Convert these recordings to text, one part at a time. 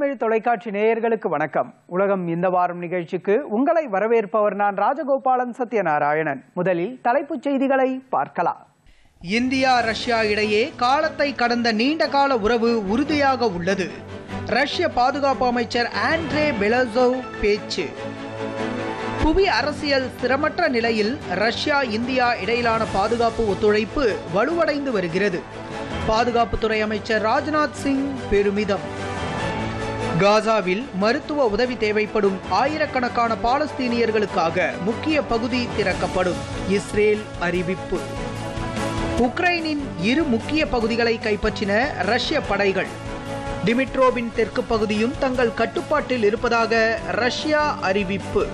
தமிழ் தொலைக்காட்சி நேயர்களுக்கு வணக்கம். உலகம் இந்த வாரம் நிகழ்ச்சிக்கு உங்களை வரவேற்பவர் நான் ராஜகோபாலன் சத்யநாராயணன். முதலில் தலைப்புச் செய்திகளை பார்க்கலாம். இந்தியா ரஷ்யா இடையே காலத்தை கடந்த நீண்ட கால உறவு உறுதியாக உள்ளது. ரஷ்ய பாதுகாப்பு அமைச்சர் ஆண்ட்ரே பெலசோவ் பேச்சு. புவி அரசியல் திறமற்ற நிலையில் ரஷ்யா இந்தியா இடையிலான பாதுகாப்பு ஒத்துழைப்பு வலுவடைந்து வருகிறது. பாதுகாப்புத்துறை அமைச்சர் ராஜ்நாத் சிங் பெருமிதம். காசாவில் மருத்துவ உதவி தேவைப்படும் ஆயிரக்கணக்கான பாலஸ்தீனியர்களுக்காக முக்கிய பகுதி திறக்கப்படும் இஸ்ரேல் அறிவிப்பு. உக்ரைனின் இரு முக்கிய பகுதிகளை கைப்பற்றின ரஷ்ய படைகள். டிமிட்ரோவின் தெற்கு பகுதியும் தங்கள் கட்டுப்பாட்டில் இருப்பதாக ரஷ்யா அறிவிப்பு.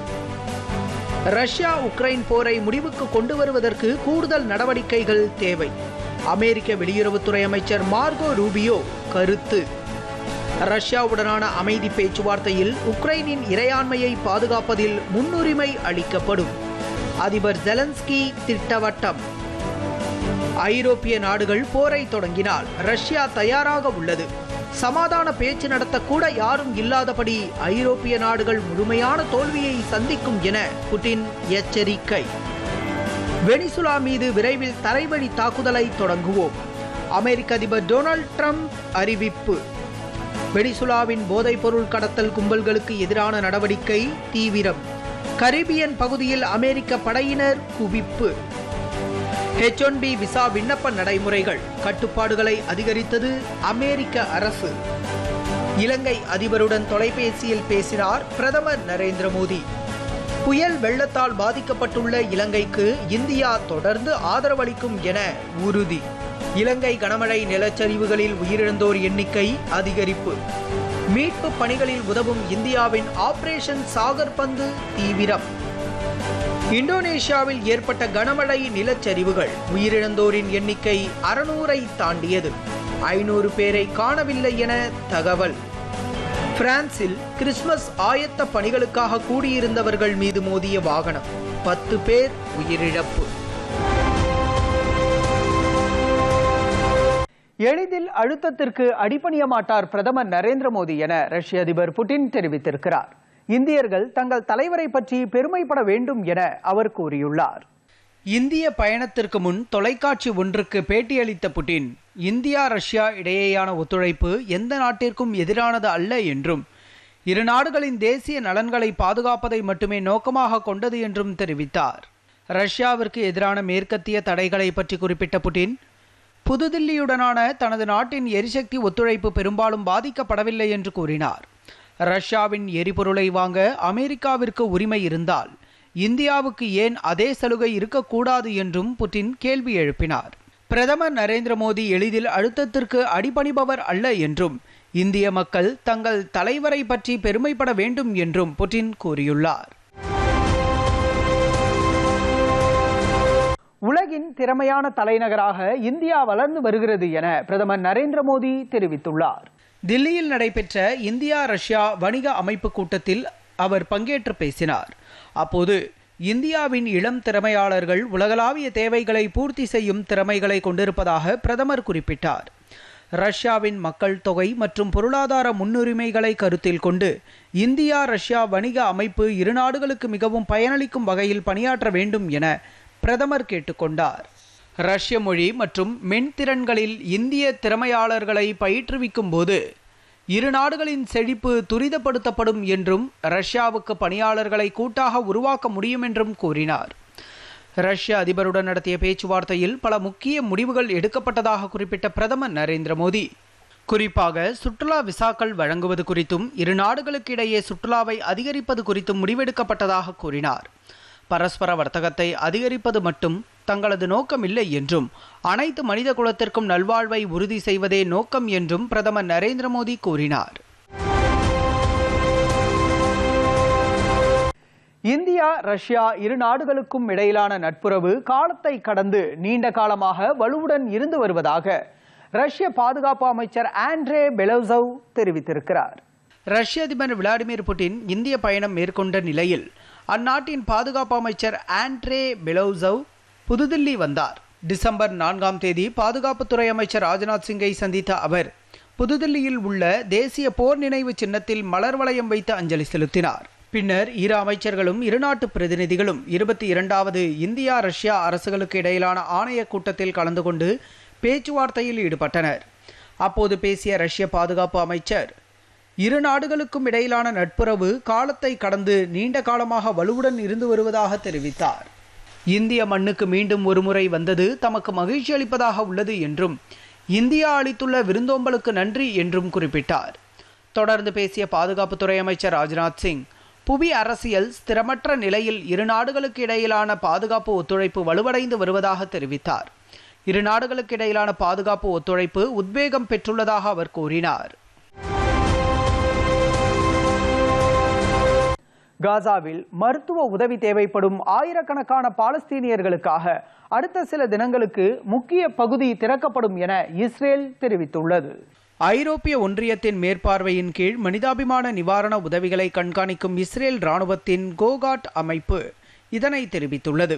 ரஷ்யா உக்ரைன் போரை முடிவுக்கு கொண்டு வருவதற்கு கூடுதல் நடவடிக்கைகள் தேவை. அமெரிக்க வெளியுறவுத்துறை அமைச்சர் மார்கோ ரூபியோ கருத்து. ரஷ்யாவுடனான அமைதி பேச்சுவார்த்தையில் உக்ரைனின் இறையாண்மையை பாதுகாப்பதில் முன்னுரிமை அளிக்கப்படும். அதிபர் ஜெலன்ஸ்கி திட்டவட்டம். ஐரோப்பிய நாடுகள் போரை தொடங்கினால் ரஷ்யா தயாராக உள்ளது. சமாதான பேச்சு நடத்தக்கூட யாரும் இல்லாதபடி ஐரோப்பிய நாடுகள் முழுமையான தோல்வியை சந்திக்கும் என புட்டின் எச்சரிக்கை. வெனிசுலா மீது விரைவில் தரைவழி தாக்குதலை தொடங்குவோம். அமெரிக்க அதிபர் டொனால்ட் ட்ரம்ப் அறிவிப்பு. வெனிசுலாவின் போதைப்பொருள் கடத்தல் கும்பல்களுக்கு எதிரான நடவடிக்கை தீவிரம். கரீபியன் பகுதியில் அமெரிக்க படையினர் குவிப்பு. ஹெச் ஒன் பி விசா விண்ணப்ப நடைமுறைகள் கட்டுப்பாடுகளை அதிகரித்தது அமெரிக்க அரசு. இலங்கை அதிபருடன் தொலைபேசியில் பேசினார் பிரதமர் நரேந்திர மோடி. புயல் வெள்ளத்தால் பாதிக்கப்பட்டுள்ள இலங்கைக்கு இந்தியா தொடர்ந்து ஆதரவளிக்கும் என உறுதி. இலங்கை கனமழை நிலச்சரிவுகளில் உயிரிழந்தோர் எண்ணிக்கை அதிகரிப்பு. மீட்பு பணிகளில் உதவும் இந்தியாவின் ஆபரேஷன் சாகர் பந்து தீவிரம். இந்தோனேஷியாவில் ஏற்பட்ட கனமழை நிலச்சரிவுகள் உயிரிழந்தோரின் எண்ணிக்கை அறுநூறை தாண்டியது. ஐநூறு பேரை காணவில்லை என தகவல். பிரான்சில் கிறிஸ்துமஸ் ஆயத்த பணிகளுக்காக கூடியிருந்தவர்கள் மீது மோதிய வாகனம். பத்து பேர் உயிரிழப்பு. எளிதில் அழுத்தத்திற்கு அடிபணிய மாட்டார் பிரதமர் நரேந்திர மோடி என ரஷ்ய அதிபர் புட்டின் தெரிவித்திருக்கிறார். இந்தியர்கள் தங்கள் தலைவரை பற்றி பெருமைப்பட வேண்டும் என அவர் கூறியுள்ளார். இந்திய பயணத்திற்கு முன் தொலைக்காட்சி ஒன்றுக்கு பேட்டியளித்த புட்டின் இந்தியா ரஷ்யா இடையேயான ஒத்துழைப்பு எந்த நாட்டிற்கும் எதிரானது அல்ல என்றும் இரு நாடுகளின் தேசிய நலன்களை பாதுகாப்பதை மட்டுமே நோக்கமாக கொண்டது என்றும் தெரிவித்தார். ரஷ்யாவிற்கு எதிரான மேற்கத்திய தடைகளை பற்றி குறிப்பிட்ட புட்டின் புதுதில்லியுடனான தனது நாட்டின் எரிசக்தி ஒத்துழைப்பு பெரும்பாலும் பாதிக்கப்படவில்லை என்று கூறினார். ரஷ்யாவின் எரிபொருளை வாங்க அமெரிக்காவிற்கு உரிமை இருந்தால் இந்தியாவுக்கு ஏன் அதே சலுகை இருக்கக்கூடாது என்றும் புட்டின் கேள்வி எழுப்பினார். பிரதமர் நரேந்திர மோடி எளிதில் அழுத்தத்திற்கு அடிபணிபவர் அல்ல என்றும் இந்திய மக்கள் தங்கள் தலைவரை பற்றி பெருமைப்பட வேண்டும் என்றும் புட்டின் கூறியுள்ளார். உலகின் திறமையான தலைநகராக இந்தியா வளர்ந்து வருகிறது என பிரதமர் நரேந்திர மோடி தெரிவித்துள்ளார். தில்லியில் நடைபெற்ற இந்தியா ரஷ்யா வணிக அமைப்பு கூட்டத்தில் அவர் பங்கேற்று பேசினார். அப்போது இந்தியாவின் இளம் திறமையாளர்கள் உலகளாவிய தேவைகளை பூர்த்தி செய்யும் திறமைகளை கொண்டிருப்பதாக பிரதமர் குறிப்பிட்டார். ரஷ்யாவின் மக்கள் தொகை மற்றும் பொருளாதார முன்னுரிமைகளை கருத்தில் கொண்டு இந்தியா ரஷ்யா வணிக அமைப்பு இரு நாடுகளுக்கு மிகவும் பயனளிக்கும் வகையில் பணியாற்ற வேண்டும் என பிரதமர் கேட்டுக்கொண்டார். ரஷ்ய மொழி மற்றும் மென்திறன்களில் இந்திய திறமையாளர்களை பயிற்றுவிக்கும் போது இரு நாடுகளின் செழிப்பு துரிதப்படுத்தப்படும் என்றும் ரஷ்யாவுக்கு பணியாளர்களை கூட்டாக உருவாக்க முடியும் என்றும் கூறினார். ரஷ்ய அதிபருடன் நடத்திய பேச்சுவார்த்தையில் பல முக்கிய முடிவுகள் எடுக்கப்பட்டதாக குறிப்பிட்ட பிரதமர் நரேந்திர மோடி. குறிப்பாக சுற்றுலா விசாக்கள் வழங்குவது குறித்தும் இரு நாடுகளுக்கு இடையே சுற்றுலாவை அதிகரிப்பது குறித்தும் முடிவெடுக்கப்பட்டதாக கூறினார். பரஸ்பர வர்த்தகத்தை அதிகரிப்பது மட்டும் தங்களது நோக்கம் இல்லை என்றும் அனைத்து மனித குலத்திற்கும் நல்வாழ்வை உறுதி செய்வதே நோக்கம் என்றும் பிரதமர் நரேந்திர மோடி கூறினார். இந்தியா ரஷ்யா இரு நாடுகளுக்கும் இடையிலான நட்புறவு காலத்தை கடந்து நீண்ட காலமாக வலுவுடன் இருந்து வருவதாக ரஷ்ய பாதுகாப்பு அமைச்சர் ஆண்ட்ரே பெலோசவ் தெரிவித்திருக்கிறார். ரஷ்ய அதிபர் விளாடிமிர் புட்டின் இந்திய பயணம் மேற்கொண்ட நிலையில் அந்நாட்டின் பாதுகாப்பு அமைச்சர் ஆண்ட்ரே பெலோசவ் புதுதில்லி வந்தார். டிசம்பர் நான்காம் தேதி பாதுகாப்புத்துறை அமைச்சர் ராஜ்நாத் சிங்கை சந்தித்த அவர் புதுதில்லியில் உள்ள தேசிய போர் நினைவு சின்னத்தில் மலர் வளையம் வைத்து அஞ்சலி செலுத்தினார். பின்னர் இரு அமைச்சர்களும் இருநாட்டு பிரதிநிதிகளும் இருபத்தி இரண்டாவது இந்தியா ரஷ்யா அரசுகளுக்கு இடையிலான ஆணைய கூட்டத்தில் கலந்து கொண்டு பேச்சுவார்த்தையில் ஈடுபட்டனர். அப்போது பேசிய ரஷ்ய பாதுகாப்பு அமைச்சர் இரு நாடுகளுக்கும் இடையிலான நட்புறவு காலத்தை கடந்து நீண்ட காலமாக வலுவுடன் இருந்து வருவதாக தெரிவித்தார். இந்திய மண்ணுக்கு மீண்டும் ஒருமுறை வந்தது தமக்கு மகிழ்ச்சி அளிப்பதாக உள்ளது என்றும் இந்தியா அளித்துள்ள விருந்தோம்பலுக்கு நன்றி என்றும் குறிப்பிட்டார். தொடர்ந்து பேசிய பாதுகாப்புத்துறை அமைச்சர் ராஜ்நாத் சிங் புவி அரசியல் ஸ்திரமற்ற நிலையில் இரு நாடுகளுக்கு இடையிலான பாதுகாப்பு ஒத்துழைப்பு வலுவடைந்து வருவதாக தெரிவித்தார். இரு நாடுகளுக்கு இடையிலான பாதுகாப்பு ஒத்துழைப்பு உத்வேகம் பெற்றுள்ளதாக அவர் கூறினார். காசாவில் மருத்துவ உதவி தேவைப்படும் ஆயிரக்கணக்கான பாலஸ்தீனியர்களுக்காக அடுத்த சில தினங்களுக்கு முக்கிய பகுதி திறக்கப்படும் என இஸ்ரேல் தெரிவித்துள்ளது. ஐரோப்பிய ஒன்றியத்தின் மேற்பார்வையின் கீழ் மனிதாபிமான நிவாரண உதவிகளை கண்காணிக்கும் இஸ்ரேல் ராணுவத்தின் கோகாட் அமைப்பு இதனை தெரிவித்துள்ளது.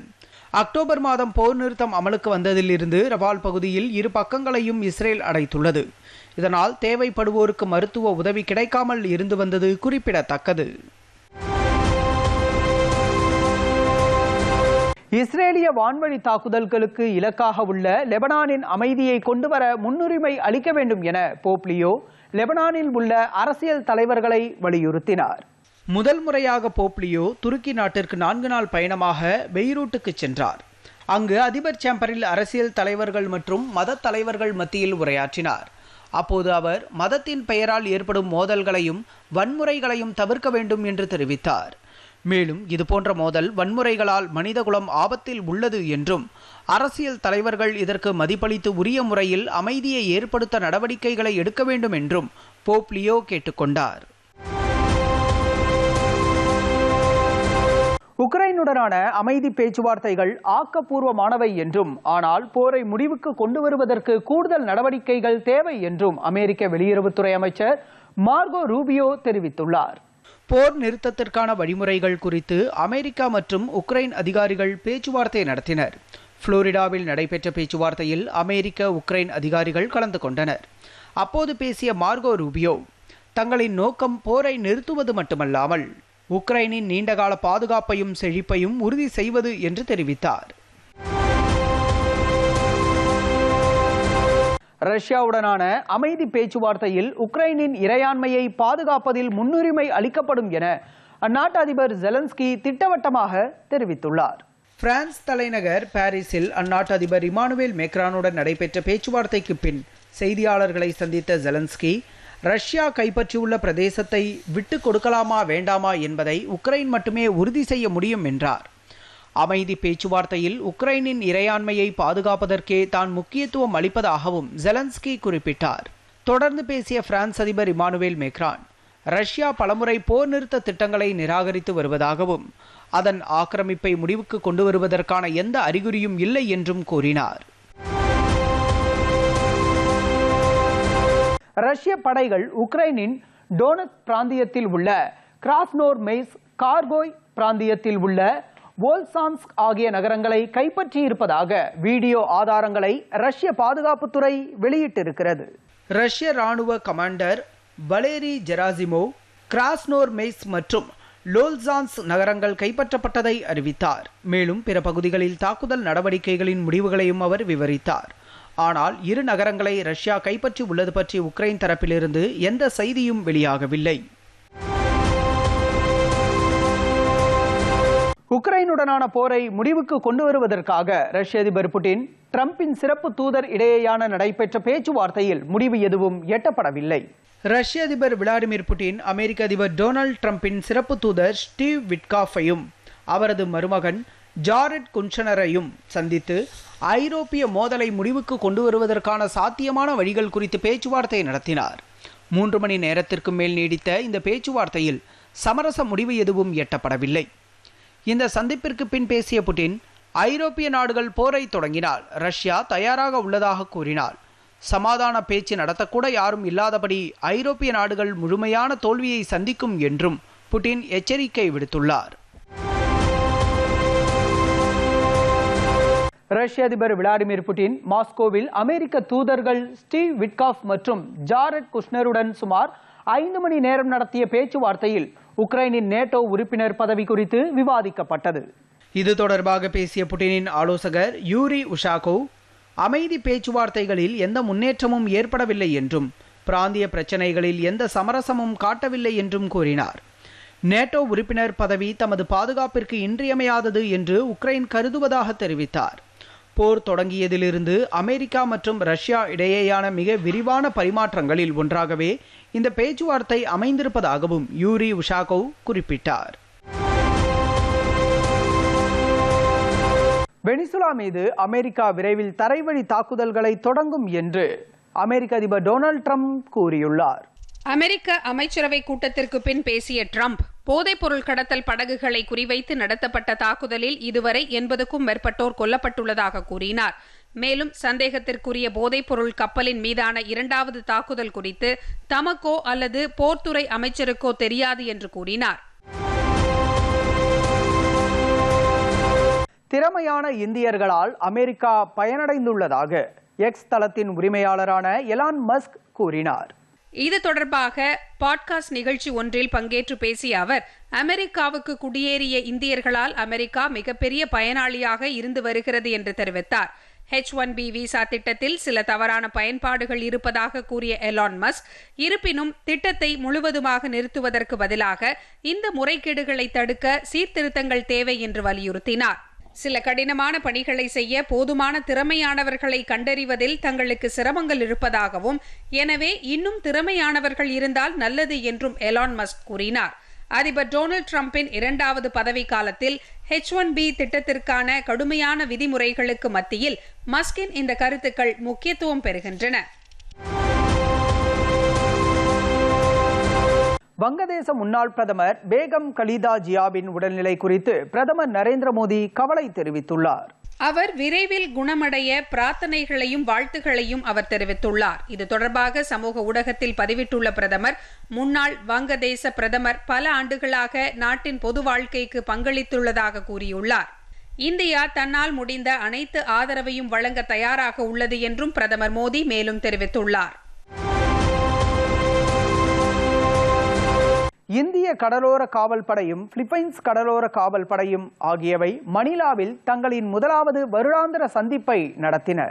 அக்டோபர் மாதம் போர் நிறுத்தம் அமலுக்கு வந்ததிலிருந்து ரவால் பகுதியில் இரு பக்கங்களையும் இஸ்ரேல் அடைத்துள்ளது. இதனால் தேவைப்படுவோருக்கு மருத்துவ உதவி கிடைக்காமல் இருந்து வந்தது குறிப்பிடத்தக்கது. இஸ்ரேலிய வான்வழி தாக்குதல்களுக்கு இலக்காக உள்ள லெபனானின் அமைதியை கொண்டுவர முன்னுரிமை அளிக்க வேண்டும் என போப்லியோ லெபனானில் உள்ள அரசியல் தலைவர்களை வலியுறுத்தினார். முதல் முறையாக போப்லியோ துருக்கி நாட்டிற்கு நான்கு நாள் பயணமாக பெய்ரூட்டுக்கு சென்றார். அங்கு அதிபர் சேம்பரில் அரசியல் தலைவர்கள் மற்றும் மத தலைவர்கள் மத்தியில் உரையாற்றினார். அப்போது அவர் மதத்தின் பெயரால் ஏற்படும் மோதல்களையும் வன்முறைகளையும் தவிர்க்க வேண்டும் என்று தெரிவித்தார். மேலும் இதுபோன்ற மோதல் வன்முறைகளால் மனிதகுலம் ஆபத்தில் உள்ளது என்றும் அரசியல் தலைவர்கள் இதற்கு மதிப்பளித்து உரிய முறையில் அமைதியை ஏற்படுத்த நடவடிக்கைகளை எடுக்க வேண்டும் என்றும் போப்லியோ கேட்டுக்கொண்டார். உக்ரைனுடனான அமைதி பேச்சுவார்த்தைகள் ஆக்கப்பூர்வமானவை என்றும் ஆனால் போரை முடிவுக்கு கொண்டு வருவதற்கு கூடுதல் நடவடிக்கைகள் தேவை என்றும் அமெரிக்க வெளியுறவுத்துறை அமைச்சர் மார்கோ ரூபியோ தெரிவித்துள்ளார். போர் நிறுத்தத்திற்கான வழிமுறைகள் குறித்து அமெரிக்கா மற்றும் உக்ரைன் அதிகாரிகள் பேச்சுவார்த்தை நடத்தினர். புளோரிடாவில் நடைபெற்ற பேச்சுவார்த்தையில் அமெரிக்க உக்ரைன் அதிகாரிகள் கலந்து கொண்டனர். அப்போது பேசிய மார்கோ ரூபியோ தங்களின் நோக்கம் போரை நிறுத்துவது மட்டுமல்லாமல் உக்ரைனின் நீண்டகால பாதுகாப்பையும் செழிப்பையும் உறுதி செய்வது என்று தெரிவித்தார். ரஷ்யாவுடனான அமைதி பேச்சுவார்த்தையில் உக்ரைனின் இறையாண்மையை பாதுகாப்பதில் முன்னுரிமை அளிக்கப்படும் என அந்நாட்டு அதிபர் ஜெலன்ஸ்கி திட்டவட்டமாக தெரிவித்துள்ளார். பிரான்ஸ் தலைநகர் பாரிஸில் அந்நாட்டு அதிபர் இமானுவேல் மேக்ரானுடன் நடைபெற்ற பேச்சுவார்த்தைக்கு பின் செய்தியாளர்களை சந்தித்த ஜெலன்ஸ்கி ரஷ்யா கைப்பற்றியுள்ள பிரதேசத்தை விட்டுக் கொடுக்கலாமா வேண்டாமா என்பதை உக்ரைன் மட்டுமே உறுதி செய்ய முடியும் என்றார். அமைதி பேச்சுவார்த்தையில் உக்ரைனின் இறையாண்மையை பாதுகாப்பதற்கே தான் முக்கியத்துவம் அளிப்பதாகவும் ஜெலன்ஸ்கி குறிப்பிட்டார். தொடர்ந்து பேசிய பிரான்ஸ் அதிபர் இமானுவேல் மேக்ரான் ரஷ்யா பலமுறை போர் நிறுத்த திட்டங்களை நிராகரித்து வருவதாகவும் அதன் ஆக்கிரமிப்பை முடிவுக்கு கொண்டு வருவதற்கான எந்த அறிகுறியும் இல்லை என்றும் கூறினார். ரஷ்ய படைகள் உக்ரைனின் டோனஸ் பிராந்தியத்தில் உள்ள கிராஸ்னோர் மெய்ஸ் கார்கோய் பிராந்தியத்தில் உள்ள வோல்சான்ஸ்க் ஆகிய நகரங்களை கைப்பற்றியிருப்பதாக வீடியோ ஆதாரங்களை ரஷ்ய பாதுகாப்புத்துறை வெளியிட்டிருக்கிறது. ரஷ்ய ராணுவ commander Valery Gerasimov Krasnoarmeysk மற்றும் லோல்சான்ஸ் நகரங்கள் கைப்பற்றப்பட்டதை அறிவித்தார். மேலும் பிற பகுதிகளில் தாக்குதல் நடவடிக்கைகளின் முடிவுகளையும் அவர் விவரித்தார். ஆனால் இரு நகரங்களை ரஷ்யா கைப்பற்றி உள்ளது பற்றி உக்ரைன் தரப்பிலிருந்து எந்த செய்தியும் வெளியாகவில்லை. உக்ரைனுடனான போரை முடிவுக்கு கொண்டு வருவதற்காக ரஷ்ய அதிபர் புட்டின் டிரம்பின் சிறப்பு தூதர் இடையேயான நடைபெற்ற பேச்சுவார்த்தையில் முடிவு எதுவும் எட்டப்படவில்லை. ரஷ்ய அதிபர் விளாடிமிர் புட்டின் அமெரிக்க அதிபர் டொனால்ட் ட்ரம்பின் சிறப்பு தூதர் ஸ்டீவ் விட்காஃபையும் அவரது மருமகன் ஜாரெட் குன்ஷனரையும் சந்தித்து ஐரோப்பிய மோதலை முடிவுக்கு கொண்டு வருவதற்கான சாத்தியமான வழிகள் குறித்து பேச்சுவார்த்தை நடத்தினார். மூன்று மணி நேரத்திற்கு மேல் நீடித்த இந்த பேச்சுவார்த்தையில் சமரச முடிவு எதுவும் எட்டப்படவில்லை. இந்த சந்திப்பிற்கு பின் பேசிய புட்டின் ஐரோப்பிய நாடுகள் போரை தொடங்கினால் ரஷ்யா தயாராக உள்ளதாக கூறினார் சமாதான பேச்சு நடத்தக்கூட யாரும் இல்லாதபடி ஐரோப்பிய நாடுகள் முழுமையான தோல்வியை சந்திக்கும் என்றும் புட்டின் எச்சரிக்கை விடுத்துள்ளார். ரஷ்ய அதிபர் விளாடிமிர் புட்டின் மாஸ்கோவில் அமெரிக்க தூதர்கள் ஸ்டீவ் விட்காஃப் மற்றும் ஜாரட் குஷ்னருடன் சுமார் ஐந்து மணி நேரம் நடத்திய பேச்சுவார்த்தையில் உக்ரைனின் நேட்டோ உறுப்பினர் பதவி குறித்து விவாதிக்கப்பட்டது. இது தொடர்பாக பேசிய புட்டினின் ஆலோசகர் யூரி உஷாகோவ் அமைதி பேச்சுவார்த்தைகளில் எந்த முன்னேற்றமும் ஏற்படவில்லை என்றும் பிராந்திய பிரச்சனைகளில் எந்த சமரசமும் காட்டவில்லை என்றும் கூறினார். நேட்டோ உறுப்பினர் பதவி தமது பாதுகாப்பிற்கு இன்றியமையாதது என்று உக்ரைன் கருதுவதாக தெரிவித்தார். போர் தொடங்கியதிலிருந்து அமெரிக்கா மற்றும் ரஷ்யா இடையேயான மிக விரிவான பரிமாற்றங்களில் ஒன்றாகவே இந்த பேச்சுவார்த்தை அமைந்திருப்பதாகவும் யூரி உஷாகோவ் குறிப்பிட்டார். வெனிசுலா மீது அமெரிக்கா விரைவில் தரைவழி தாக்குதல்களை தொடங்கும் என்று அமெரிக்க அதிபர் டொனால்ட் ட்ரம்ப் கூறியுள்ளார். அமெரிக்க அமைச்சரவை கூட்டத்திற்கு பின் பேசிய ட்ரம்ப் போதைப்பொருள் கடத்தல் படகுகளை குறிவைத்து நடத்தப்பட்ட தாக்குதலில் இதுவரை எண்பதுக்கும் மேற்பட்டோர் கொல்லப்பட்டுள்ளதாக கூறினார். மேலும் சந்தேகத்திற்குரிய போதைப்பொருள் கப்பலின் மீதான இரண்டாவது தாக்குதல் குறித்து தமக்கோ அல்லது போர்த்துறை அமைச்சருக்கோ தெரியாது என்று கூறினார். திறமையான இந்தியர்களால் அமெரிக்கா பயனடைந்துள்ளதாக எக்ஸ் தளத்தின் உரிமையாளரான எலான் மஸ்க் கூறினார். இது தொடர்பாக பாட்காஸ்ட் நிகழ்ச்சி ஒன்றில் பங்கேற்று பேசிய அவர் அமெரிக்காவுக்கு குடியேறிய இந்தியர்களால் அமெரிக்கா மிகப்பெரிய பயனாளியாக இருந்து வருகிறது என்று தெரிவித்தார். ஹெச் ஒன் பி விசா திட்டத்தில் சில தவறான பயன்பாடுகள் இருப்பதாக கூறிய எலான் மஸ்க் இருப்பினும் திட்டத்தை முழுவதுமாக நிறுத்துவதற்கு பதிலாக இந்த முறைகேடுகளை தடுக்க சீர்திருத்தங்கள் தேவை என்று வலியுறுத்தினார். சில கடினமான பணிகளை செய்ய போதுமான திறமையானவர்களை கண்டறிவதில் தங்களுக்கு சிரமங்கள் இருப்பதாகவும் எனவே இன்னும் திறமையானவர்கள் இருந்தால் நல்லது என்றும் எலான் மஸ்க் கூறினார். அதிபர் டொனால்டு டிரம்பின் இரண்டாவது பதவி காலத்தில் ஹெச் ஒன் பி திட்டத்திற்கான கடுமையான விதிமுறைகளுக்கு மத்தியில் மஸ்கின் இந்த கருத்துக்கள் முக்கியத்துவம் பெறுகின்றன. வங்கதேச முன்னாள் பிரதமர் பேகம் கலிதா ஜியாவின் உடல்நிலை குறித்து பிரதமர் நரேந்திர மோடி கவலை தெரிவித்துள்ளார். அவர் விரைவில் குணமடைய பிரார்த்தனைகளையும் வாழ்த்துகளையும் அவர் தெரிவித்துள்ளார். இது தொடர்பாக சமூக ஊடகத்தில் பதிவிட்டுள்ள பிரதமர் முன்னாள் வங்கதேச பிரதமர் பல ஆண்டுகளாக நாட்டின் பொது வாழ்க்கைக்கு பங்களித்துள்ளதாக கூறியுள்ளார். இந்தியா தன்னால் முடிந்த அனைத்து ஆதரவையும் வழங்க தயாராக உள்ளது என்றும் பிரதமர் மோடி மேலும் தெரிவித்துள்ளார். இந்திய கடலோர காவல் படையும் பிலிப்பைன்ஸ் கடலோர காவல் படையும் ஆகியவை மணிலாவில் தங்களின் முதலாவது வருடாந்திர சந்திப்பை நடத்தின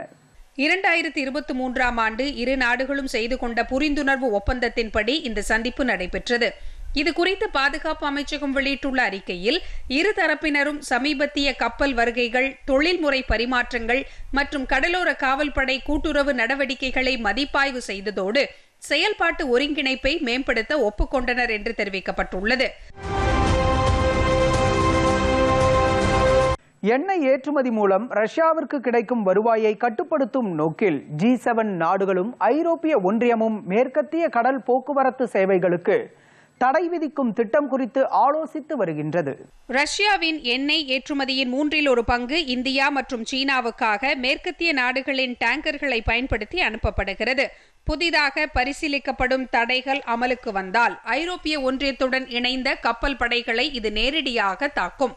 இரண்டாயிரத்தி இருபத்தி மூன்றாம் ஆண்டு இரு நாடுகளும் செய்து கொண்ட புரிந்துணர்வு ஒப்பந்தத்தின்படி இந்த சந்திப்பு நடைபெற்றது. இது குறித்து பாதுகாப்பு அமைச்சகம் வெளியிட்டுள்ள அறிக்கையில் இரு தரப்பினரும் சமீபத்திய கப்பல் வருகைகள் தொழில்முறை பரிமாற்றங்கள் மற்றும் கடலோர காவல்படை கூட்டுறவு நடவடிக்கைகளை மதிப்பாய்வு செய்ததோடு செயல்பாட்டு ஒருங்கிணைப்பை மேம்படுத்த ஒப்புக்கொண்டனர் என்று தெரிவிக்கப்பட்டுள்ளது. எண்ணெய் ஏற்றுமதி மூலம் ரஷ்யாவிற்கு கிடைக்கும் வருவாயை கட்டுப்படுத்தும் நோக்கில் ஜி செவன் நாடுகளும் ஐரோப்பிய ஒன்றியமும் மேற்கத்திய கடல் போக்குவரத்து சேவைகளுக்கு தடை விதிக்கும் திட்டம் குறித்து ஆலோசித்து வருகின்றது. ரஷ்யாவின் எண்ணெய் ஏற்றுமதியின் மூன்றில் ஒரு பங்கு இந்தியா மற்றும் சீனாவுக்காக மேற்கத்திய நாடுகளின் டேங்கர்களை பயன்படுத்தி அனுப்பப்படுகிறது. புதிதாக பரிசீலிக்கப்படும் தடைகள் அமலுக்கு வந்தால் ஐரோப்பிய ஒன்றியத்துடன் இணைந்த கப்பல் படைகளை இது நேரடியாக தாக்கும்.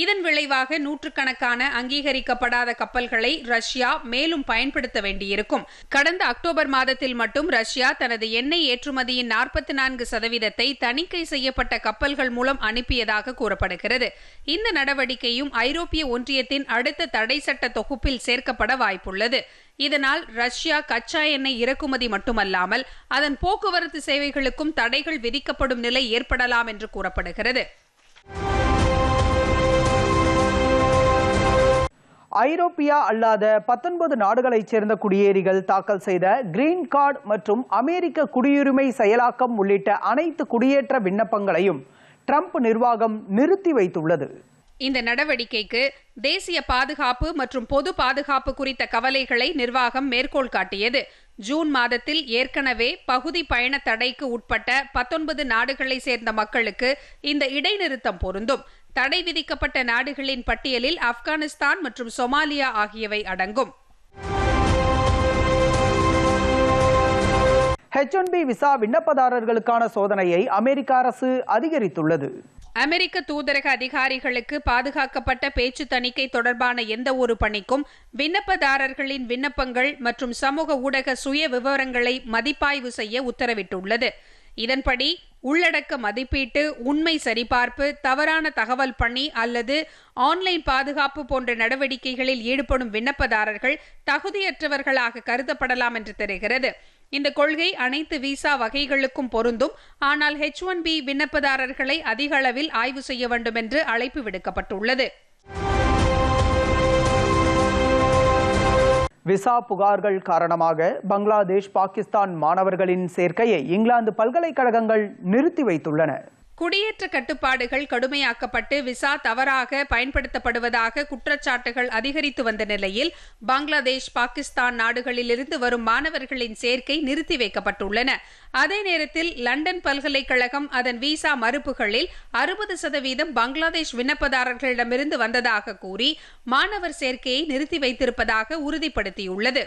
இதன் விளைவாக நூற்றுக்கணக்கான அங்கீகரிக்கப்படாத கப்பல்களை ரஷ்யா மேலும் பயன்படுத்த வேண்டியிருக்கும். கடந்த அக்டோபர் மாதத்தில் மட்டும் ரஷ்யா தனது எண்ணெய் ஏற்றுமதியின் நாற்பத்தி நான்கு சதவீதத்தை தணிக்கை செய்யப்பட்ட கப்பல்கள் மூலம் அனுப்பியதாக கூறப்படுகிறது. இந்த நடவடிக்கையும் ஐரோப்பிய ஒன்றியத்தின் அடுத்த தடை சட்ட தொகுப்பில் சேர்க்கப்பட வாய்ப்புள்ளது. இதனால் ரஷ்யா கச்சா எண்ணெய் இறக்குமதி மட்டுமல்லாமல் அதன் போக்குவரத்து சேவைகளுக்கும் தடைகள் விதிக்கப்படும் நிலை ஏற்படலாம் என்று கூறப்படுகிறது. ஐரோப்பியா அல்லாத பத்தொன்பது நாடுகளைச் சேர்ந்த குடியேறிகள் தாக்கல் செய்த கிரீன் கார்டு மற்றும் அமெரிக்க குடியுரிமை செயலாக்கம் உள்ளிட்ட அனைத்து குடியேற்ற விண்ணப்பங்களையும் ட்ரம்ப் நிர்வாகம் நிறுத்தி வைத்துள்ளது. இந்த நடவடிக்கைக்கு தேசிய பாதுகாப்பு மற்றும் பொது பாதுகாப்பு குறித்த கவலைகளை நிர்வாகம் மேற்கோள் காட்டியது. ஜூன் மாதத்தில் ஏற்கனவே பகுதி பயண தடைக்கு உட்பட்ட பத்தொன்பது நாடுகளை சேர்ந்த மக்களுக்கு இந்த இடைநிறுத்தம் பொருந்தும். தடை விதிக்கப்பட்ட நாடுகளின் பட்டியலில் ஆப்கானிஸ்தான் மற்றும் சொமாலியா ஆகியவை அடங்கும். ஹெச் ஒன் பி விசா விண்ணப்பதாரர்களுக்கான சோதனையை அமெரிக்க அரசு அதிகரித்துள்ளது. அமெரிக்க தூதரக அதிகாரிகளுக்கு பாதுகாக்கப்பட்ட பேச்சு தணிக்கை தொடர்பான எந்த ஒரு பணிக்கும் விண்ணப்பதாரர்களின் விண்ணப்பங்கள் மற்றும் சமூக ஊடக சுய விவரங்களை மதிப்பாய்வு செய்ய உத்தரவிட்டுள்ளது. இதன்படி உள்ளடக்க மதிப்பீட்டு உண்மை சரிபார்ப்பு தவறான தகவல் பணி அல்லது ஆன்லைன் பாதுகாப்பு போன்ற நடவடிக்கைகளில் ஈடுபடும் விண்ணப்பதாரர்கள் தகுதியற்றவர்களாக கருதப்படலாம் என்று தெரிகிறது. இந்த கொள்கை அனைத்து விசா வகைகளுக்கும் பொருந்தும். ஆனால் ஹெச் ஒன் பி விண்ணப்பதாரர்களை அதிக அளவில் ஆய்வு செய்ய வேண்டும் என்று அழைப்பு விடுக்கப்பட்டுள்ளது. விசா புகார்கள் காரணமாக பங்களாதேஷ் பாகிஸ்தான் மாணவர்களின் சேர்க்கையை இங்கிலாந்து பல்கலைக்கழகங்கள் நிறுத்தி வைத்துள்ளன. குடியேற்ற கட்டுப்பாடுகள் கடுமையாக்கப்பட்டு விசா தவறாக பயன்படுத்தப்படுவதாக குற்றச்சாட்டுகள் அதிகரித்து வந்த நிலையில் பங்களாதேஷ் பாகிஸ்தான் நாடுகளிலிருந்து வரும் மாணவர்களின் சேர்க்கை நிறுத்தி வைக்கப்பட்டுள்ளன. அதே நேரத்தில் லண்டன் பல்கலைக்கழகம் அதன் விசா மறுப்புகளில் அறுபது சதவீதம் பங்களாதேஷ் விண்ணப்பதாரர்களிடமிருந்து வந்ததாக கூறி மாணவர் சேர்க்கையை நிறுத்தி வைத்திருப்பதாக உறுதிப்படுத்தியுள்ளது.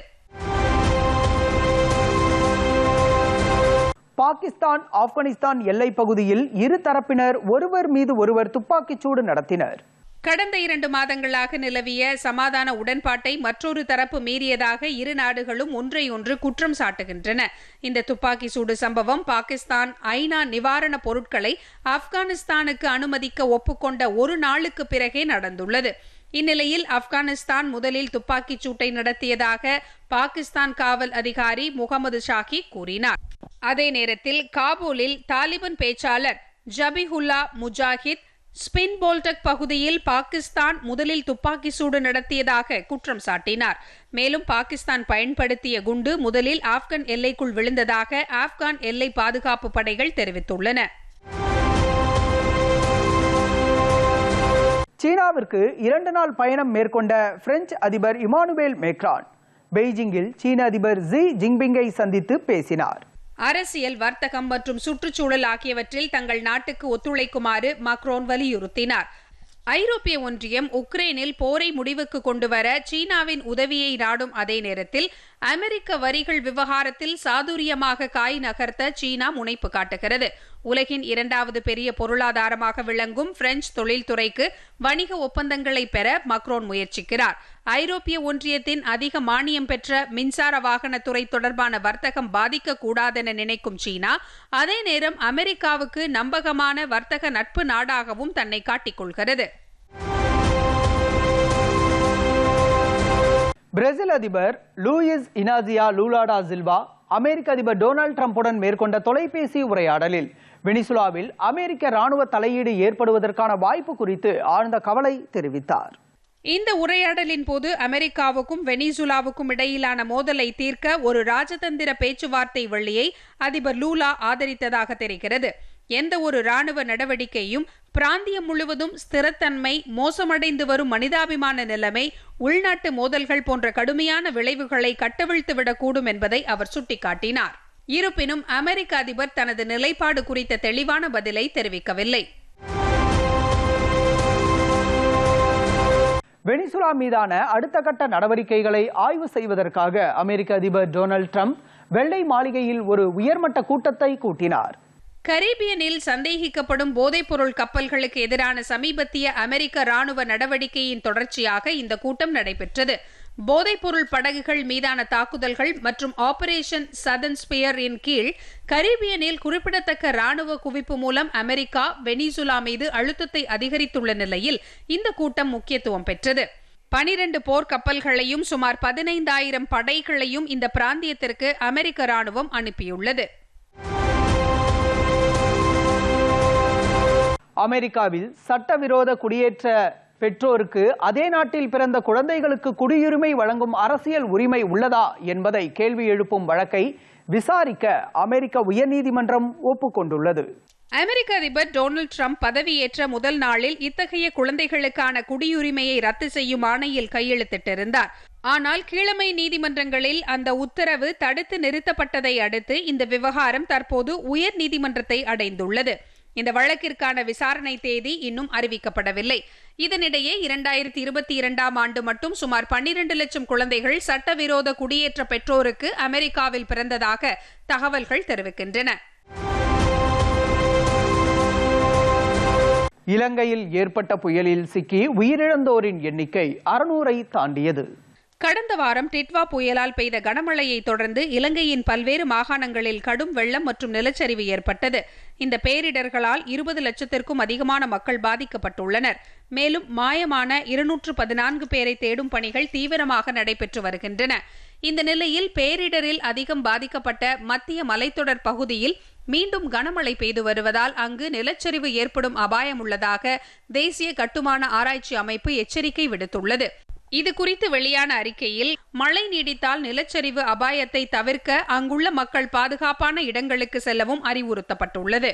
பாகிஸ்தான் ஆப்கானிஸ்தான் எல்லை பகுதியில் இரு தரப்பினர் ஒருவர் மீது ஒருவர் துப்பாக்கிச்சூடு நடத்தினர். கடந்த இரண்டு மாதங்களாக நிலவிய சமாதான உடன்பாட்டை மற்றொரு தரப்பு மீறியதாக இரு நாடுகளும் ஒன்றையொன்று குற்றம் சாட்டுகின்றன. இந்த துப்பாக்கி சூடு சம்பவம் பாகிஸ்தான் ஐநா நிவாரண பொருட்களை ஆப்கானிஸ்தானுக்கு அனுமதிக்க ஒப்புக்கொண்ட ஒரு நாளுக்கு பிறகே நடந்துள்ளது. இந்நிலையில் ஆப்கானிஸ்தான் முதலில் துப்பாக்கிச் சூட்டை நடத்தியதாக பாகிஸ்தான் காவல் அதிகாரி முகமது ஷாகி கூறினார். அதே நேரத்தில் காபூலில் தாலிபன் பேச்சாளர் ஜபிஹுல்லா முஜாஹித் ஸ்பின் போல்டக் பகுதியில் பாகிஸ்தான் முதலில் துப்பாக்கி சூடு நடத்தியதாக குற்றம் சாட்டினார். மேலும் பாகிஸ்தான் பயன்படுத்திய குண்டு முதலில் ஆப்கன் எல்லைக்குள் விழுந்ததாக ஆப்கான் எல்லை பாதுகாப்பு படைகள் தெரிவித்துள்ளன. சீனாவிற்கு இரண்டு நாள் பயணம் மேற்கொண்ட பிரெஞ்சு அதிபர் இமானுவேல் மேக்ரான் பெய்ஜிங்கில் சீன அதிபர் ஜி ஜிங்பிங்கை சந்தித்து பேசினார். அரசியல் வர்த்தகம் மற்றும் சுற்றுச்சூழல் ஆகியவற்றில் தங்கள் நாட்டுக்கு ஒத்துழைக்குமாறு மக்ரோன் வலியுறுத்தினார். ஐரோப்பிய ஒன்றியம் உக்ரைனில் போரை முடிவுக்கு கொண்டுவர சீனாவின் உதவியை நாடும் அதே நேரத்தில் அமெரிக்க வரிகள் விவகாரத்தில் சாதுரியமாக காய் நகர்த்த சீனா முனைப்பு காட்டுகிறது. உலகின் இரண்டாவது பெரிய பொருளாதாரமாக விளங்கும் பிரெஞ்சு தொழில்துறைக்கு வணிக ஒப்பந்தங்களை பெற மக்ரோன் முயற்சிக்கிறார். ஐரோப்பிய ஒன்றியத்தின் அதிக மானியம் பெற்ற மின்சார வாகனத்துறை தொடர்பான வர்த்தகம் பாதிக்கக்கூடாதென நினைக்கும் சீனா அதே நேரம் அமெரிக்காவுக்கு நம்பகமான வர்த்தக நட்பு நாடாகவும் தன்னை காட்டிக்கொள்கிறது பிரேசில் அதிபர் Luiz Inacio Lula da Silva அமெரிக்க அதிபர் டொனால்ட் ட்ரம்புடன் மேற்கொண்ட தொலைபேசி உரையாடலில். வெனிசுலாவில் அமெரிக்க ராணுவ தலையீடு ஏற்படுவதற்கான வாய்ப்பு குறித்து ஆழ்ந்த கவலை தெரிவித்தார். இந்த உரையாடலின் போது அமெரிக்காவுக்கும் வெனிசுலாவுக்கும் இடையிலான மோதலை தீர்க்க ஒரு ராஜதந்திர பேச்சுவார்த்தை வழியை அதிபர் லூலா ஆதரித்ததாக தெரிகிறது. எந்த ஒரு இராணுவ நடவடிக்கையும் பிராந்தியம் முழுவதும் ஸ்திரத்தன்மை மோசமடைந்து வரும் மனிதாபிமான நிலைமை உள்நாட்டு மோதல்கள் போன்ற கடுமையான விளைவுகளை கட்டவிழ்த்துவிடக்கூடும் என்பதை அவர் சுட்டிக்காட்டினார். இருப்பினும் அமெரிக்க அதிபர் தனது நிலைப்பாடு குறித்த தெளிவான பதிலை தெரிவிக்கவில்லை. வெனிசுலா மீதான அடுத்த கட்ட நடவடிக்கைகளை ஆய்வு செய்வதற்காக அமெரிக்க அதிபர் டொனால்ட் ட்ரம்ப் வெள்ளை மாளிகையில் ஒரு உயர்மட்ட கூட்டத்தை கூட்டினார். கரீபியனில் சந்தேகிக்கப்படும் போதைப்பொருள் கப்பல்களுக்கு எதிரான சமீபத்திய அமெரிக்க ராணுவ நடவடிக்கையின் தொடர்ச்சியாக இந்த கூட்டம் நடைபெற்றது. போதைப்பொருள் படகுகள் மீதான தாக்குதல்கள் மற்றும் ஆபரேஷன் சதன் ஸ்பியர் இன் கீழ் கரீபியனில் குறிப்பிடத்தக்க ராணுவ குவிப்பு மூலம் அமெரிக்கா வெனிசுலா மீது அழுத்தத்தை அதிகரித்துள்ள நிலையில் இந்த கூட்டம் முக்கியத்துவம் பெற்றது. பனிரண்டு போர் கப்பல்களையும் சுமார் பதினைந்தாயிரம் படைகளையும் இந்த பிராந்தியத்திற்கு அமெரிக்க ராணுவம் அனுப்பியுள்ளது. அமெரிக்காவில் சட்டவிரோத குடியேற்ற பெற்றோருக்கு அதே நாட்டில் பிறந்த குழந்தைகளுக்கு குடியுரிமை வழங்கும் அரசியல் உரிமை உள்ளதா என்பதை கேள்வி எழுப்பும் வழக்கை விசாரிக்க அமெரிக்க உயர்நீதிமன்றம் ஒப்புக்கொண்டுள்ளது. அமெரிக்க அதிபர் டொனால்டு ட்ரம்ப் பதவியேற்ற முதல் நாளில் இத்தகைய குழந்தைகளுக்கான குடியுரிமையை ரத்து செய்யும் ஆணையில் கையெழுத்திட்டிருந்தார். ஆனால் கீழமை நீதிமன்றங்களில் அந்த உத்தரவு தடுத்து நிறுத்தப்பட்டதை அடுத்து இந்த விவகாரம் தற்போது உயர் நீதிமன்றத்தை அடைந்துள்ளது. இந்த வழக்கிற்கான விசாரணை தேதி இன்னும் அறிவிக்கப்படவில்லை. இதனிடையே இரண்டாயிரத்தி இருபத்தி இரண்டாம் ஆண்டு மட்டும் சுமார் பன்னிரண்டு லட்சம் குழந்தைகள் சட்டவிரோத குடியேற்ற பெற்றோருக்கு அமெரிக்காவில் பிறந்ததாக தகவல்கள் தெரிவிக்கின்றன. இலங்கையில் ஏற்பட்ட புயலில் சிக்கி உயிரிழந்தோரின் எண்ணிக்கை அறுநூறை தாண்டியது. கடந்த வாரம் டிட்வா புயலால் பெய்த கனமழையை தொடர்ந்து இலங்கையின் பல்வேறு மாகாணங்களில் கடும் வெள்ளம் மற்றும் நிலச்சரிவு ஏற்பட்டது. இந்த பேரிடர்களால் இருபது லட்சத்திற்கும் அதிகமான மக்கள் பாதிக்கப்பட்டுள்ளனர். மேலும் மாயமான இருநூற்று பதினான்கு பேரை தேடும் பணிகள் தீவிரமாக நடைபெற்று வருகின்றன. இந்த நிலையில் பேரிடரில் அதிகம் பாதிக்கப்பட்ட மத்திய மலைத்தொடர் பகுதியில் மீண்டும் கனமழை பெய்து வருவதால் அங்கு நிலச்சரிவு ஏற்படும் அபாயம் உள்ளதாக தேசிய கட்டுமான ஆராய்ச்சி அமைப்பு எச்சரிக்கை விடுத்துள்ளது. இது குறித்து வெளியான அறிக்கையில் மழை நீடித்தால் நிலச்சரிவு அபாயத்தை தவிர்க்க அங்குள்ள மக்கள் பாதுகாப்பான இடங்களுக்கு செல்லவும் அறிவுறுத்தப்பட்டுள்ளது.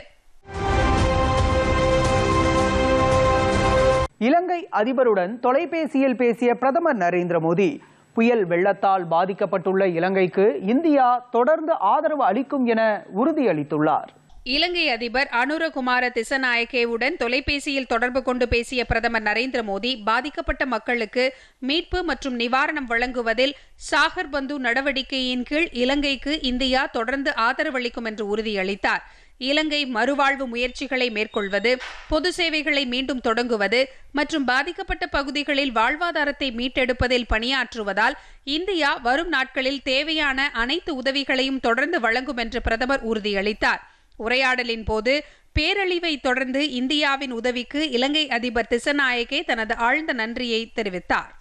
இலங்கை அதிபருடன் தொலைபேசியில் பேசிய பிரதமர் நரேந்திர மோடி புயல் வெள்ளத்தால் பாதிக்கப்பட்டுள்ள இலங்கைக்கு இந்தியா தொடர்ந்து ஆதரவு அளிக்கும் என உறுதியளித்துள்ளார். இலங்கை அதிபர் அனுரகுமார திசநாயக்கேவுடன் தொலைபேசியில் தொடர்பு கொண்டு பேசிய பிரதமர் நரேந்திர மோடி பாதிக்கப்பட்ட மக்களுக்கு மீட்பு மற்றும் நிவாரணம் வழங்குவதில் சாகர் பந்து நடவடிக்கையின் கீழ் இலங்கைக்கு இந்தியா தொடர்ந்து ஆதரவளிக்கும் என்று உறுதியளித்தார். இலங்கை மறுவாழ்வு முயற்சிகளை மேற்கொள்வது பொது சேவைகளை மீண்டும் தொடங்குவது மற்றும் பாதிக்கப்பட்ட பகுதிகளில் வாழ்வாதாரத்தை மீட்டெடுப்பதில் பணியாற்றுவதால் இந்தியா வரும் நாட்களில் தேவையான அனைத்து உதவிகளையும் தொடர்ந்து வழங்கும் என்று பிரதமர் உறுதியளித்தார். உரையாடலின் போது பேரழிவை தொடர்ந்து இந்தியாவின் உதவிக்கு இலங்கை அதிபர் திசநாயகே தனது ஆழ்ந்த நன்றியை தெரிவித்தார்.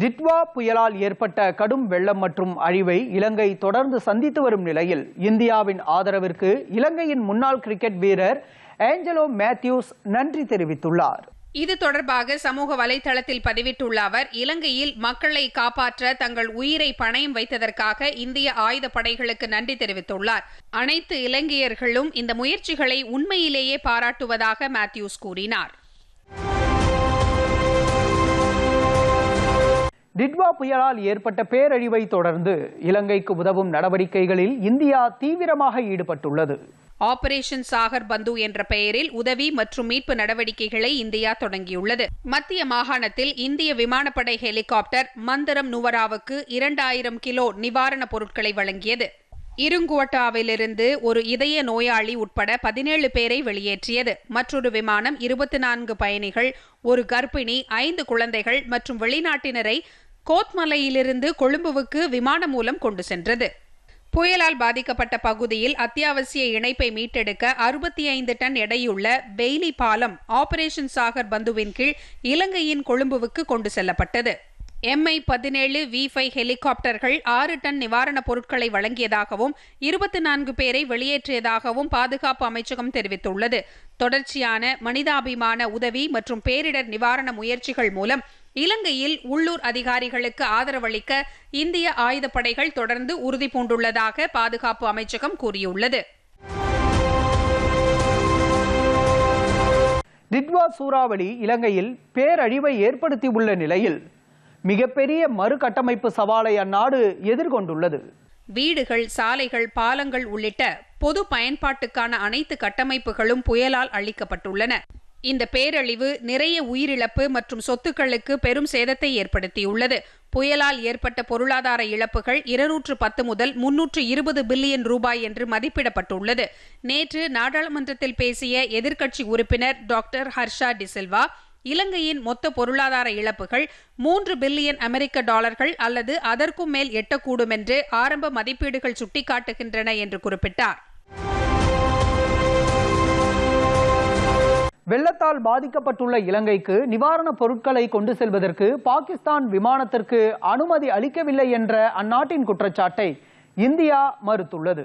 டிட்வா புயலால் ஏற்பட்ட கடும் வெள்ளம் மற்றும் அழிவை இலங்கை தொடர்ந்து சந்தித்து வரும் நிலையில் இந்தியாவின் ஆதரவிற்கு இலங்கையின் முன்னாள் கிரிக்கெட் வீரர் ஏஞ்சலோ மேத்யூஸ் நன்றி தெரிவித்துள்ளார். இது தொடர்பாக சமூக வலைதளத்தில் பதிவிட்டுள்ள அவர் இலங்கையில் மக்களை காப்பாற்ற தங்கள் உயிரை பணயம் வைத்ததற்காக இந்திய ஆயுத படைகளுக்கு நன்றி தெரிவித்துள்ளார். அனைத்து இலங்கையர்களும் இந்த முயற்சிகளை உண்மையிலேயே பாராட்டுவதாக மேத்யூஸ் கூறினார். டிட்வா புயலால் ஏற்பட்ட பேரழிவை தொடர்ந்து இலங்கைக்கு உதவும் நடவடிக்கைகளில் இந்தியா தீவிரமாக ஈடுபட்டுள்ளது. ஆபரேஷன் சாகர் பந்து என்ற பெயரில் உதவி மற்றும் மீட்பு நடவடிக்கைகளை இந்தியா தொடங்கியுள்ளது. மத்திய மாகாணத்தில் இந்திய விமானப்படை ஹெலிகாப்டர் மந்திரம் நுவராவுக்கு இரண்டாயிரம் கிலோ நிவாரணப் பொருட்களை வழங்கியது. இருங்குவட்டாவிலிருந்து ஒரு இதய நோயாளி உட்பட பதினேழு பேரை வெளியேற்றியது. மற்றொரு விமானம் இருபத்தி நான்கு பயணிகள் ஒரு கர்ப்பிணி ஐந்து குழந்தைகள் மற்றும் வெளிநாட்டினரை கோத்மலையிலிருந்து கொழும்புவுக்கு விமானம் மூலம் கொண்டு சென்றது. புயலால் பாதிக்கப்பட்ட பகுதியில் அத்தியாவசிய இணைப்பை மீட்டெடுக்க அறுபத்தி ஐந்து டன் எடையுள்ள பெய்லி பாலம் ஆபரேஷன் சாகர் பந்துவின் கீழ் இலங்கையின் கொழும்புவுக்கு கொண்டு செல்லப்பட்டது. எம்ஐ பதினேழு வி ஃபைவ் ஹெலிகாப்டர்கள் ஆறு டன் நிவாரணப் பொருட்களை வழங்கியதாகவும் இருபத்தி நான்கு பேரை வெளியேற்றியதாகவும் பாதுகாப்பு அமைச்சகம் தெரிவித்துள்ளது. தொடர்ச்சியான மனிதாபிமான உதவி மற்றும் பேரிடர் நிவாரண முயற்சிகள் மூலம் இலங்கையில் உள்ளூர் அதிகாரிகளுக்கு ஆதரவளிக்க இந்திய ஆயுதப்படைகள் தொடர்ந்து உறுதி பூண்டுள்ளதாக பாதுகாப்பு அமைச்சகம் கூறியுள்ளது. டிட்வா சூறாவளி இலங்கையில் பேரழிவை ஏற்படுத்தியுள்ள நிலையில் மிகப்பெரிய மறுகட்டமைப்பு சவாலை அந்நாடு எதிர்கொண்டுள்ளது. வீடுகள் சாலைகள் பாலங்கள் உள்ளிட்ட பொது பயன்பாட்டுக்கான அனைத்து கட்டமைப்புகளும் புயலால் அளிக்கப்பட்டுள்ளன இந்த பேரழிவு நிறைய உயிரிழப்பு மற்றும் சொத்துக்களுக்கு பெரும் சேதத்தை ஏற்படுத்தியுள்ளது. புயலால் ஏற்பட்ட பொருளாதார இழப்புகள் இருநூற்று பத்து முதல் முன்னூற்று இருபது பில்லியன் ரூபாய் என்று மதிப்பிடப்பட்டுள்ளது. நேற்று நாடாளுமன்றத்தில் பேசிய எதிர்க்கட்சி உறுப்பினர் டாக்டர் ஹர்ஷா டிசில்வா இலங்கையின் மொத்த பொருளாதார இழப்புகள் மூன்று பில்லியன் அமெரிக்க டாலர்கள் அல்லது அதற்கும் மேல் எட்டக்கூடும் என்று ஆரம்ப மதிப்பீடுகள் சுட்டிக்காட்டுகின்றன என்று குறிப்பிட்டார். வெள்ளத்தால் பாதிக்கப்பட்டுள்ள இலங்கைக்கு நிவாரணப் பொருட்களை கொண்டு செல்வதற்கு பாகிஸ்தான் விமானத்திற்கு அனுமதி அளிக்கவில்லை என்ற அந்நாட்டின் குற்றச்சாட்டை இந்தியா மறுத்துள்ளது.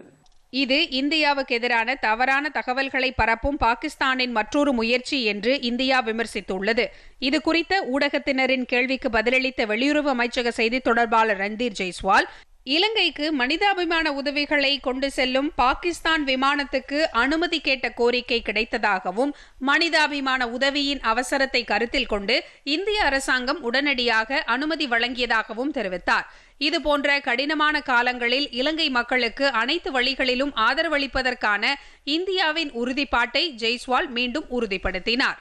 இது இந்தியாவுக்கு எதிரான தவறான தகவல்களை பரப்பும் பாகிஸ்தானின் மற்றொரு முயற்சி என்று இந்தியா விமர்சித்துள்ளது. இது குறித்த ஊடகத்தினரின் கேள்விக்கு பதிலளித்த வெளியுறவு அமைச்சக செய்தி தொடர்பாளர் ரந்தீர் ஜெய்ஸ்வால் இலங்கைக்கு மனிதாபிமான உதவிகளை கொண்டு செல்லும் பாகிஸ்தான் விமானத்துக்கு அனுமதி கேட்ட கோரிக்கை கிடைத்ததாகவும் மனிதாபிமான உதவியின் அவசரத்தை கருத்தில் கொண்டு இந்திய அரசாங்கம் உடனடியாக அனுமதி வழங்கியதாகவும் தெரிவித்தார். இதுபோன்ற கடினமான காலங்களில் இலங்கை மக்களுக்கு அனைத்து வழிகளிலும் ஆதரவளிப்பதற்கான இந்தியாவின் உறுதிப்பாட்டை ஜெய்ஸ்வால் மீண்டும் உறுதிப்படுத்தினார்.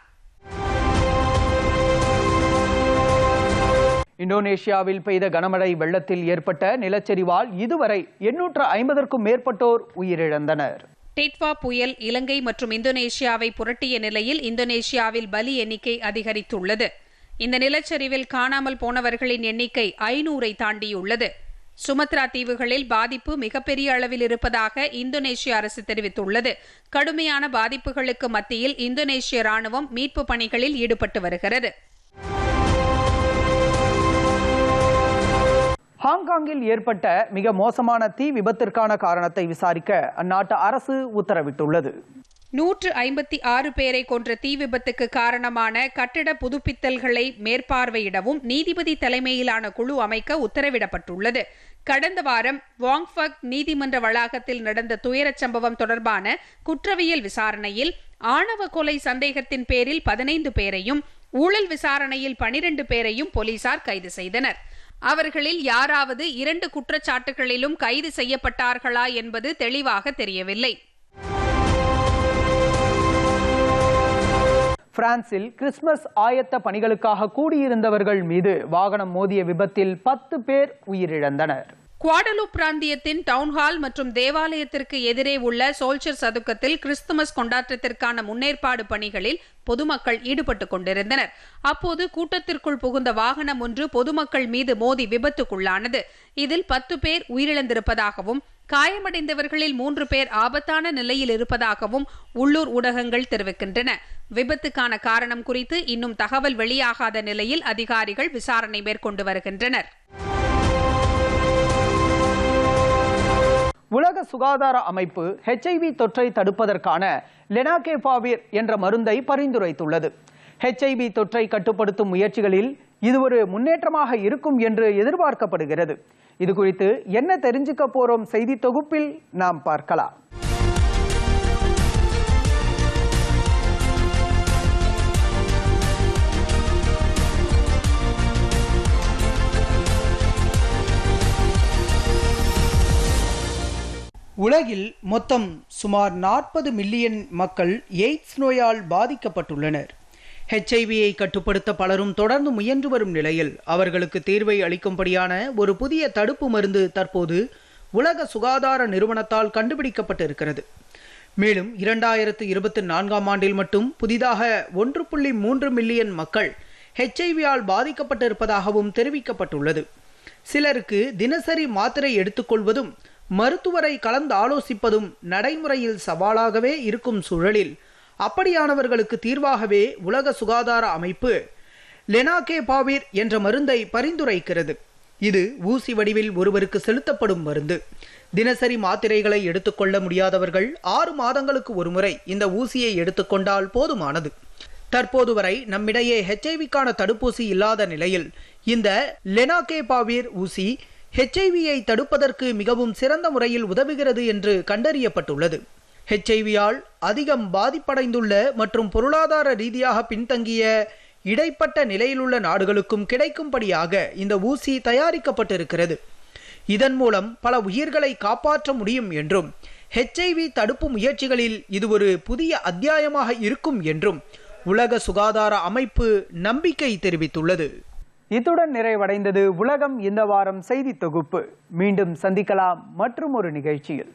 இந்தோனேஷியாவில் பெய்த கனமழை வெள்ளத்தில் ஏற்பட்ட நிலச்சரிவால் இதுவரை எண்ணூற்று ஐம்பதற்கும் மேற்பட்டோர் உயிரிழந்தனர். டிட்வா புயல் இலங்கை மற்றும் இந்தோனேஷியாவை புரட்டிய நிலையில் இந்தோனேஷியாவில் பலி எண்ணிக்கை அதிகரித்துள்ளது. இந்த நிலச்சரிவில் காணாமல் போனவர்களின் எண்ணிக்கை ஐநூறை தாண்டியுள்ளது. சுமத்ரா தீவுகளில் பாதிப்பு மிகப்பெரிய அளவில் இருப்பதாக இந்தோனேஷிய அரசு தெரிவித்துள்ளது. கடுமையான பாதிப்புகளுக்கு மத்தியில் இந்தோனேஷிய ராணுவம் மீட்பு பணிகளில் ஈடுபட்டு வருகிறது. ஹாங்காங்கில் ஏற்பட்ட மிக மோசமான தீ விபத்திற்கான காரணத்தை விசாரிக்க அந்நாட்டு அரசு உத்தரவிட்டுள்ளது. நூற்று ஐம்பத்தி ஆறு பேரை கொன்ற தீ விபத்துக்கு காரணமான கட்டிட புதுப்பித்தல்களை மேற்பார்வையிடவும் நீதிபதி தலைமையிலான குழு அமைக்க உத்தரவிடப்பட்டுள்ளது. கடந்த வாரம் வாங்ஃபக் நீதிமன்ற வளாகத்தில் நடந்த துயரச் சம்பவம் தொடர்பான குற்றவியல் விசாரணையில் ஆணவ கொலை சந்தேகத்தின் பேரில் பதினைந்து பேரையும் ஊழல் விசாரணையில் பனிரெண்டு பேரையும் போலீசார் கைது செய்தனர். அவர்களில் யாராவது இரண்டு குற்றச்சாட்டுகளிலும் கைது செய்யப்பட்டார்களா என்பது தெளிவாக தெரியவில்லை. பிரான்சில் கிறிஸ்துமஸ் ஆயத்த பணிகளுக்காக கூடியிருந்தவர்கள் மீது வாகனம் மோதிய விபத்தில் பத்து பேர் உயிரிழந்தனர். குவாடலு பிராந்தியத்தின் டவுன்ஹால் மற்றும் தேவாலயத்திற்கு எதிரே உள்ள சோல்சர் சதுக்கத்தில் கிறிஸ்துமஸ் கொண்டாட்டத்திற்கான முன்னேற்பாடு பணிகளில் பொதுமக்கள் ஈடுபட்டுக் கொண்டிருந்தனர். அப்போது கூட்டத்திற்குள் புகுந்த வாகனம் ஒன்று பொதுமக்கள் மீது மோதி விபத்துக்குள்ளானது. இதில் பத்து பேர் உயிரிழந்திருப்பதாகவும் காயமடைந்தவர்களில் மூன்று பேர் ஆபத்தான நிலையில் இருப்பதாகவும் உள்ளூர் ஊடகங்கள் தெரிவிக்கின்றன. விபத்துக்கான காரணம் குறித்து இன்னும் தகவல் வெளியாகாத நிலையில் அதிகாரிகள் விசாரணை மேற்கொண்டு வருகின்றனர். உலக சுகாதார அமைப்பு ஹெச்ஐவி தொற்றை தடுப்பதற்கான லெனாகேபாவிர் என்ற மருந்தை பரிந்துரைத்துள்ளது. ஹெச்ஐவி தொற்றை கட்டுப்படுத்தும் முயற்சிகளில் இது ஒரு முன்னேற்றமாக இருக்கும் என்று எதிர்பார்க்கப்படுகிறது. இது குறித்து என்ன தெரிஞ்சுக்க போறோம் செய்தி தொகுப்பில் நாம் பார்க்கலாம். உலகில் மொத்தம் சுமார் நாற்பது மில்லியன் மக்கள் எய்ட்ஸ் நோயால் பாதிக்கப்பட்டுள்ளனர். ஹெச்ஐவியை கட்டுப்படுத்த பலரும் தொடர்ந்து முயன்று வரும் நிலையில் அவர்களுக்கு தீர்வை அளிக்கும்படியான ஒரு புதிய தடுப்பு மருந்து தற்போது உலக சுகாதார நிறுவனத்தால் கண்டுபிடிக்கப்பட்டிருக்கிறது. மேலும் இரண்டாயிரத்து இருபத்தி நான்காம் ஆண்டில் மட்டும் புதிதாக ஒன்று புள்ளி மூன்று மில்லியன் மக்கள் ஹெச்ஐவியால் பாதிக்கப்பட்டிருப்பதாகவும் தெரிவிக்கப்பட்டுள்ளது. சிலருக்கு தினசரி மாத்திரை எடுத்துக்கொள்வதும் மருத்துவரை கலந்து ஆலோசிப்பதும் நடைமுறையில் சவாலாகவே இருக்கும் சூழலில் அப்படியானவர்களுக்கு தீர்வாகவே உலக சுகாதார அமைப்பு லெனாகேபாவிர் என்ற மருந்தை பரிந்துரைக்கிறது. இது ஊசி வடிவில் ஒருவருக்கு செலுத்தப்படும் மருந்து. தினசரி மாத்திரைகளை எடுத்துக்கொள்ள முடியாதவர்கள் ஆறு மாதங்களுக்கு ஒருமுறை இந்த ஊசியை எடுத்துக்கொண்டால் போதுமானது. தற்போது வரை நம்மிடையே ஹெச்ஐவிக்கான தடுப்பூசி இல்லாத நிலையில் இந்த லெனாகேபாவிர் ஊசி ஹெச்ஐவியை தடுப்பதற்கு மிகவும் சிறந்த முறையில் உதவுகிறது என்று கண்டறியப்பட்டுள்ளது. ஹெச்ஐவியால் அதிகம் பாதிப்படைந்துள்ள மற்றும் பொருளாதார ரீதியாக பின்தங்கிய இடைப்பட்ட நிலையிலுள்ள நாடுகளுக்கும் கிடைக்கும்படியாக இந்த ஊசி தயாரிக்கப்பட்டிருக்கிறது. இதன் மூலம் பல உயிர்களை காப்பாற்ற முடியும் என்றும் ஹெச்ஐவி தடுப்பு முயற்சிகளில் இது ஒரு புதிய அத்தியாயமாக இருக்கும் என்றும் உலக சுகாதார அமைப்பு நம்பிக்கை தெரிவித்துள்ளது. இத்துடன் நிறைவடைந்தது உலகம் இந்த வாரம் செய்தி தொகுப்பு. மீண்டும் சந்திக்கலாம் மற்றும் ஒரு நிகழ்ச்சியில்.